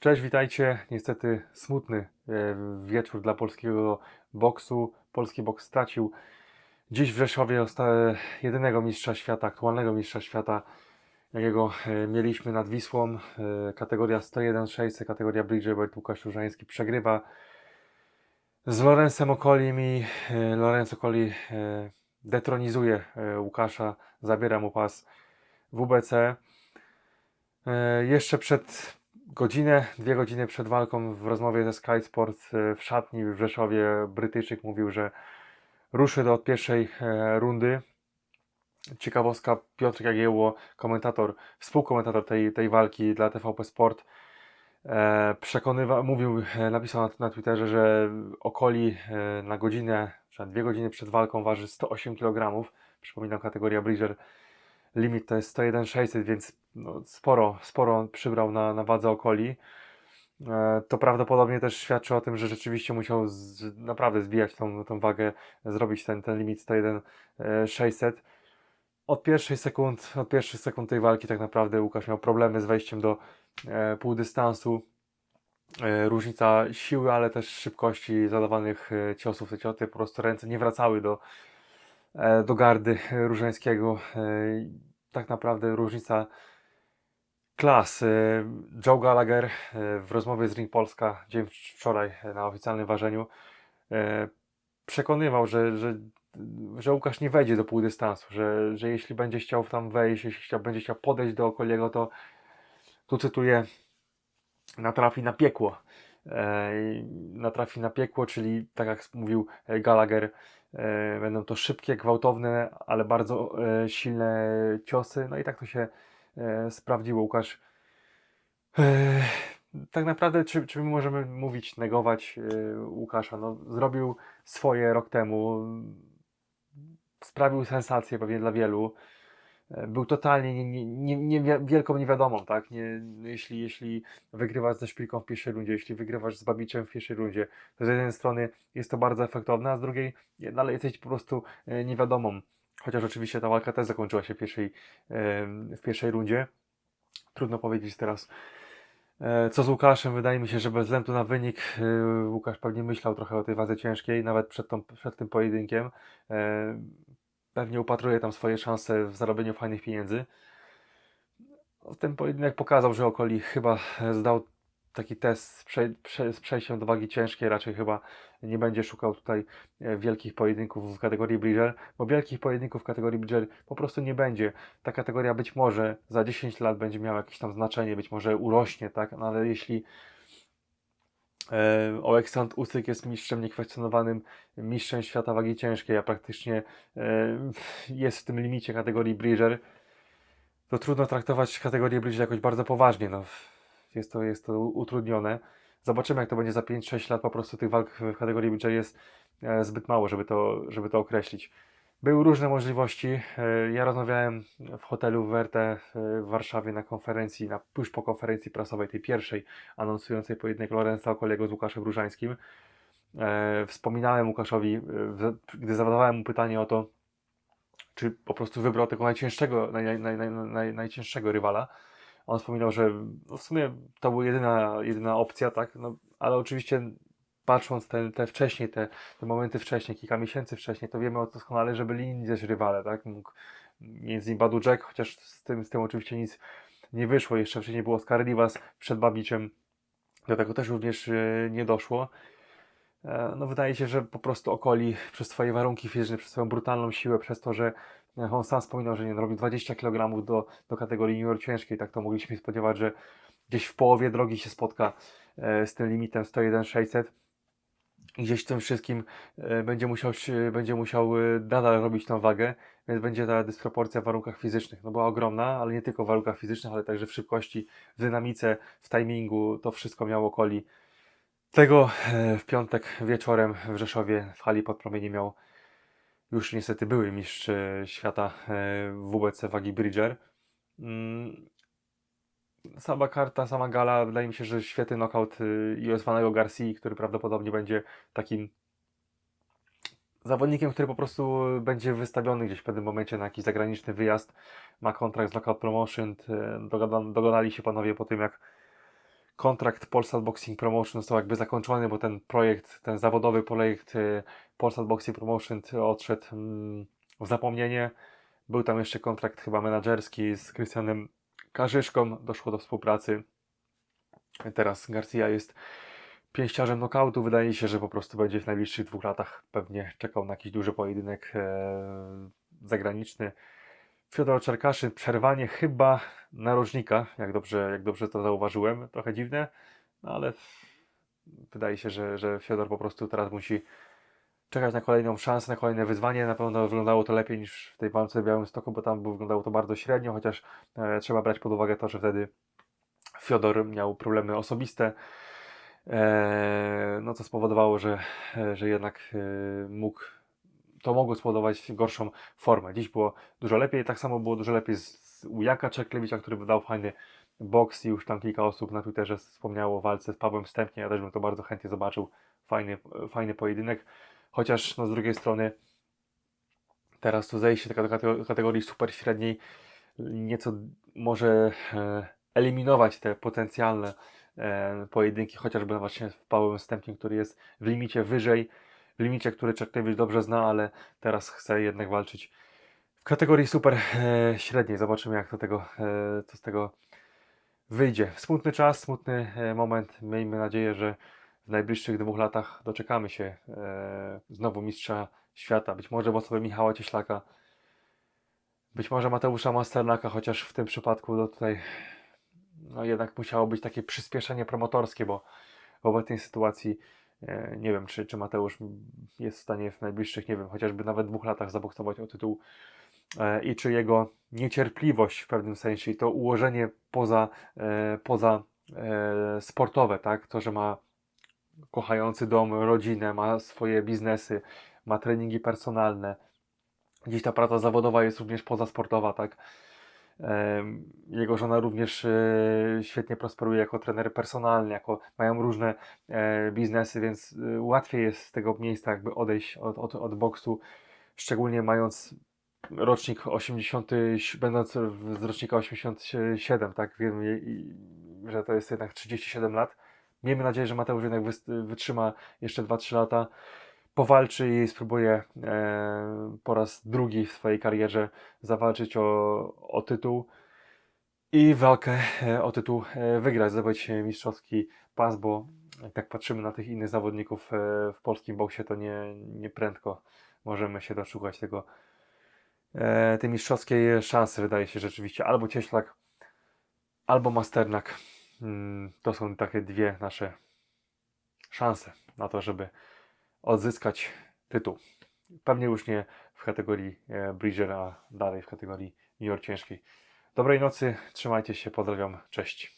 Cześć, witajcie. Niestety smutny e, wieczór dla polskiego boksu. Polski boks stracił dziś w Rzeszowie jedynego mistrza świata, aktualnego mistrza świata, jakiego e, mieliśmy nad Wisłą. E, Kategoria 101-600, kategoria Bridgeweight Łukasz Różański przegrywa z Lorencem Okolim i Lorenz Okoli detronizuje Łukasza, zabiera mu pas WBC. Jeszcze przed godzinę, dwie godziny przed walką w rozmowie ze Sky Sport e, w szatni w Rzeszowie Brytyjczyk mówił, że ruszy do od pierwszej e, rundy. Ciekawostka, Piotr Jagiełło, komentator, współkomentator tej, tej walki dla TVP Sport, e, przekonywał, mówił, napisał na, na Twitterze, że Okoli na godzinę, czy na dwie godziny przed walką waży 108 kg. Przypominam, kategoria Bridger limit to jest 101,600, więc no, sporo, sporo przybrał na, na wadze Okoli. E, To prawdopodobnie też świadczy o tym, że rzeczywiście musiał z, naprawdę zbijać tą, tą wagę, zrobić ten, ten limit 101,600. Od pierwszych sekund, od pierwszych sekund tej walki tak naprawdę Łukasz miał problemy z wejściem do e, półdystansu. E, różnica siły, ale też szybkości zadawanych e, ciosów. Te cioty po prostu ręce nie wracały do, e, do gardy e, Różańskiego. E, tak naprawdę różnica klas. E, Joe Gallagher e, w rozmowie z Ring Polska dzień wczoraj e, na oficjalnym ważeniu e, przekonywał, że, że, że Łukasz nie wejdzie do półdystansu, że, że jeśli będzie chciał tam wejść, jeśli chciał, będzie chciał podejść do Okoliego, to tu cytuję, natrafi na piekło. E, natrafi na piekło, czyli tak jak mówił e, Gallagher, e, będą to szybkie, gwałtowne, ale bardzo silne ciosy. No i tak to się sprawdziło. Łukasz tak naprawdę, czy, czy my możemy mówić, negować Łukasza? No, zrobił swoje rok temu, sprawił sensację pewnie dla wielu. Był totalnie nie, nie, nie, nie, wi- wielką niewiadomą, tak? Nie, jeśli, jeśli wygrywasz ze szpilką w pierwszej rundzie, jeśli wygrywasz z babiczem w pierwszej rundzie, to z jednej strony jest to bardzo efektowne, a z drugiej dalej jesteś po prostu e, niewiadomą. Chociaż oczywiście ta walka też zakończyła się w pierwszej, w pierwszej rundzie. Trudno powiedzieć teraz, e, co z Łukaszem. Wydaje mi się, że bez względu na wynik, e, Łukasz pewnie myślał trochę o tej wadze ciężkiej, nawet przed, tą, przed tym pojedynkiem. Pewnie upatruje tam swoje szanse w zarobieniu fajnych pieniędzy. No, Ten pojedynek pokazał, że Okoli chyba zdał taki test z, prze, prze, z przejściem do wagi ciężkiej. Raczej chyba nie będzie szukał tutaj e, wielkich pojedynków w kategorii Bridger, bo wielkich pojedynków w kategorii Bridger po prostu nie będzie. Ta kategoria być może za 10 lat będzie miała jakieś tam znaczenie, być może urośnie, tak? No, ale jeśli Oleksandr Usyk jest mistrzem niekwestionowanym, mistrzem świata wagi ciężkiej, a praktycznie e, jest w tym limicie kategorii Bridger, to trudno traktować kategorię Bridger jakoś bardzo poważnie. No, jest, to, jest to utrudnione. Zobaczymy, jak to będzie za 5-6 lat. Po prostu tych walk w kategorii Bridger jest e, zbyt mało, żeby to, żeby to określić. Były różne możliwości. E, Ja rozmawiałem w hotelu Werte w Warszawie na konferencji, na, tuż po konferencji prasowej, tej pierwszej, anonsującej pojedynek Lorenza Okoliego z Łukaszem Różańskim. E, Wspominałem Łukaszowi, e, gdy zadawałem mu pytanie o to, czy po prostu wybrał tego najcięższego, naj, naj, naj, naj, naj, najcięższego rywala. On wspominał, że w sumie to była jedyna, jedyna opcja, tak? No, ale oczywiście patrząc te, te wcześniej, te, te momenty wcześniej, kilka miesięcy wcześniej, to wiemy doskonale, że byli inni też rywale, tak? Mógł między innymi Badu Jack, chociaż z tym, z tym oczywiście nic nie wyszło. Jeszcze wcześniej był Oscar Rivas przed Babiczem. Do tego też również e, nie doszło. E, No wydaje się, że po prostu Okoli przez swoje warunki fizyczne, przez swoją brutalną siłę, przez to, że e, on sam wspominał, że nie robi 20 kg do, do kategorii junior ciężkiej, tak to mogliśmy spodziewać, że gdzieś w połowie drogi się spotka e, z tym limitem 101,600 i gdzieś tym wszystkim e, będzie musiał, będzie musiał e, nadal robić tą wagę, więc będzie ta dysproporcja w warunkach fizycznych. No była ogromna, ale nie tylko w warunkach fizycznych, ale także w szybkości, w dynamice, w timingu, to wszystko miało Okoli tego e, w piątek wieczorem w Rzeszowie w hali pod promieniem miał już niestety były mistrz świata WBC wagi Bridger. Sama karta, sama gala, wydaje mi się, że świetny knockout y, Joswanego Garcia, który prawdopodobnie będzie takim zawodnikiem, który po prostu będzie wystawiony gdzieś w pewnym momencie na jakiś zagraniczny wyjazd. Ma kontrakt z Knockout Promotion. Dogada, dogadali się panowie po tym, jak kontrakt Polsat Boxing Promotion został jakby zakończony, bo ten projekt, ten zawodowy projekt y, Polsat Boxing Promotion odszedł mm, w zapomnienie. Był tam jeszcze kontrakt chyba menadżerski z Krystianem Karzyszką, doszło do współpracy. Teraz Garcia jest pięściarzem knockoutu. Wydaje się, że po prostu będzie w najbliższych dwóch latach pewnie czekał na jakiś duży pojedynek e, zagraniczny. Fiodor Czerkaszyn, przerwanie chyba narożnika, jak dobrze, jak dobrze to zauważyłem. Trochę dziwne, no ale wydaje się, że, że Fiodor po prostu teraz musi czekać na kolejną szansę, na kolejne wyzwanie. Na pewno wyglądało to lepiej niż w tej walce w Białymstoku, bo tam wyglądało to bardzo średnio, chociaż e, trzeba brać pod uwagę to, że wtedy Fiodor miał problemy osobiste, e, no co spowodowało, że, e, że jednak mógł, to mogło spowodować gorszą formę. Dziś było dużo lepiej, tak samo było dużo lepiej z, z u Jaka Czeklewicza, który wydał fajny boks i już tam kilka osób na Twitterze wspomniało o walce z Pawłem Stępnie, ja też bym to bardzo chętnie zobaczył, fajny, fajny pojedynek, chociaż no, z drugiej strony teraz to zejście taka do katego- kategorii super średniej nieco może e, eliminować te potencjalne e, pojedynki, chociażby właśnie w Pawłem Stępnie, który jest w limicie wyżej, w limicie, który Czeklewicz dobrze zna, ale teraz chce jednak walczyć w kategorii super e, średniej. Zobaczymy, jak to, tego, to z tego wyjdzie. Smutny czas, smutny moment. Miejmy nadzieję, że w najbliższych dwóch latach doczekamy się e, znowu mistrza świata. Być może w osobie Michała Cieślaka, być może Mateusza Masternaka, chociaż w tym przypadku no tutaj no jednak musiało być takie przyspieszenie promotorskie, bo w obecnej sytuacji e, nie wiem, czy, czy Mateusz jest w stanie w najbliższych, nie wiem, chociażby nawet dwóch latach zaboksować o tytuł e, i czy jego niecierpliwość w pewnym sensie i to ułożenie poza, e, poza e, sportowe, tak, to, że ma kochający dom, rodzinę, ma swoje biznesy, ma treningi personalne, gdzieś ta praca zawodowa jest również pozasportowa, tak, Jego żona również e, świetnie prosperuje jako trener personalny, jako mają różne e, biznesy, więc e, łatwiej jest z tego miejsca jakby odejść od, od, od boksu, szczególnie mając rocznik 80, będąc z rocznika 87, tak, wiemy, i- że to jest jednak 37 lat. Miejmy nadzieję, że Mateusz jednak wytrzyma jeszcze 2-3 lata, powalczy i spróbuje e, po raz drugi w swojej karierze zawalczyć o, o tytuł i walkę e, o tytuł e, wygrać, zdobyć mistrzowski pas, bo jak tak patrzymy na tych innych zawodników w polskim boksie, to nie, nie prędko możemy się doszukać tego tej mistrzowskiej szansy, wydaje się rzeczywiście, albo Cieślak, albo Masternak. Mm, To są takie dwie nasze szanse na to, żeby odzyskać tytuł. Pewnie już nie w kategorii e, Bridger, a dalej w kategorii junior ciężkiej. Dobrej nocy, trzymajcie się, pozdrawiam, cześć.